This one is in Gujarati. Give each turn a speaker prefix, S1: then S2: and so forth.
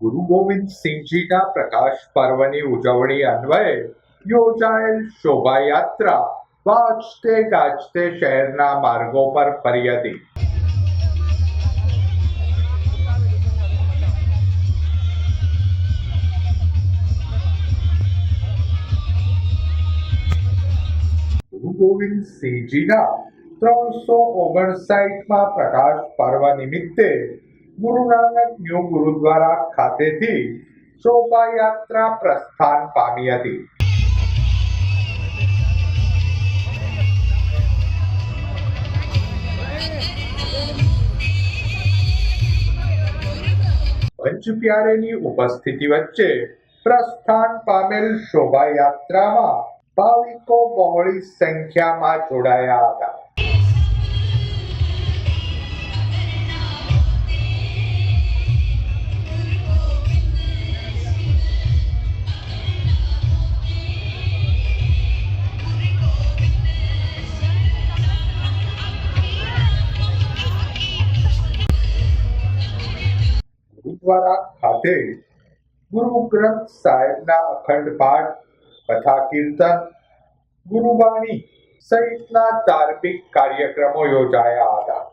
S1: ગુરુ ગોવિંદ સિંહજીના પ્રકાશ પર્વની ઉજવણી અન્વયે યોજાયેલ શોભાયાત્રા વાજતે ગાજતે શહેરના માર્ગો પર ફરી હતી. ગોવિંદ સિંહજીના ત્રણસો ઓગણસાઠમાં પ્રકાશ પર્વ નિમિત્તે ગુરુ નાનક ન્યૂ ગુરુદ્વારા ખાતેથી શોભાયાત્રા પ્રસ્થાન પામી હતી. ઉપસ્થિતિ વચ્ચે પ્રસ્થાન પામેલ શોભાયાત્રામાં ભાવિકો બહોળી સંખ્યામાં જોડાયા હતા. ગુરુદ્વારા ખાતે ગુરુ ગ્રંથ સાહેબના અખંડ પાઠ, કથા કીર્તન ગુરુબાણી સહિતના ધાર્મિક કાર્યક્રમો યોજાયા હતા.